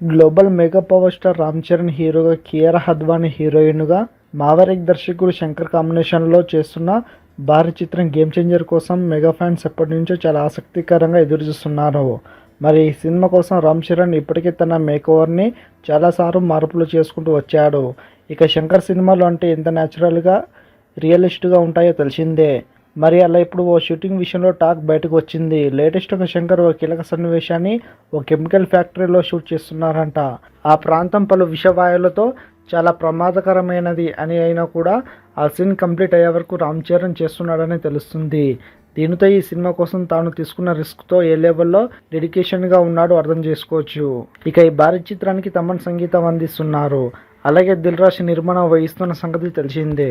Global mega power star Ram Charan హీరోగా కియర్ హద్వాని హీరోయిన్గా మావరిక్ దర్శకుడు శంకర్ కాంబినేషన్లో చేస్తున్న భారీ చిత్రం గేమ్ చేంజర్ కోసం మెగా ఫ్యాన్స్ ఎప్పటి నుంచో చాలా ఆసక్తికరంగా ఎదురుచూస్తున్నారు. మరి ఈ సినిమా కోసం రామ్ చరణ్ ఇప్పటికే తన మేకోవర్ని చాలాసార్లు మార్పులు చేసుకుంటూ వచ్చాడు. ఇక శంకర్ సినిమాలు అంటే ఎంత న్యాచురల్గా రియలిస్ట్గా ఉంటాయో తెలిసిందే. మరి అలా ఇప్పుడు ఓ షూటింగ్ విషయంలో టాక్ బయటకు వచ్చింది. లేటెస్ట్గా శంకర్ ఓ కీలక సన్నివేశాన్ని ఓ కెమికల్ ఫ్యాక్టరీలో షూట్ చేస్తున్నారంట. ఆ ప్రాంతం పలు విషవాయులతో చాలా ప్రమాదకరమైనది అని అయినా కూడా ఆ సీన్ కంప్లీట్ అయ్యే వరకు రామ్ చరణ్ చేస్తున్నాడని తెలుస్తుంది. దీనితో ఈ సినిమా కోసం తాను తీసుకున్న రిస్క్తో ఏ లెవెల్లో డెడికేషన్గా ఉన్నాడో అర్థం చేసుకోవచ్చు. ఇక ఈ భారీ చిత్రానికి తమన్ సంగీతం అందిస్తున్నారు. అలాగే దిల్ రాశి నిర్మాణం వహిస్తున్న సంగతి తెలిసిందే.